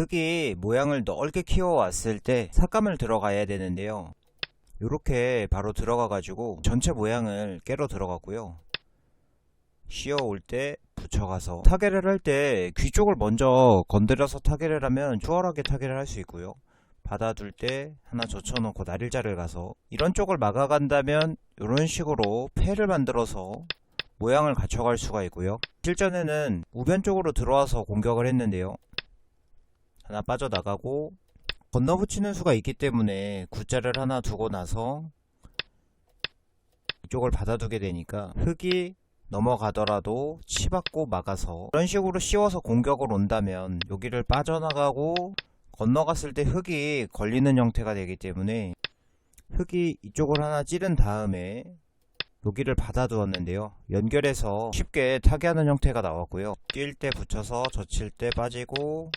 흙이 모양을 넓게 키워왔을 때 삭감을 들어가야 되는데요. 이렇게 바로 들어가 가지고 전체 모양을 깨러 들어갔고요. 씌어올 때 붙여가서 타개를 할때 귀 쪽을 먼저 건드려서 타개를 하면 수월하게 타개를 할수 있고요. 받아둘 때 하나 젖혀놓고 날일자를 가서 이런 쪽을 막아간다면 이런 식으로 패를 만들어서 모양을 갖춰갈 수가 있고요. 실전에는 우변 쪽으로 들어와서 공격을 했는데요. 하나 빠져나가고 건너붙이는 수가 있기 때문에 구자를 하나 두고 나서 이쪽을 받아두게 되니까 흙이 넘어가더라도 치받고 막아서 이런 식으로 씌워서 공격을 온다면 여기를 빠져나가고 건너갔을 때 흙이 걸리는 형태가 되기 때문에 흙이 이쪽을 하나 찌른 다음에 여기를 받아두었는데요. 연결해서 쉽게 타개하는 형태가 나왔고요. 뛸 때 붙여서 젖힐 때 빠지고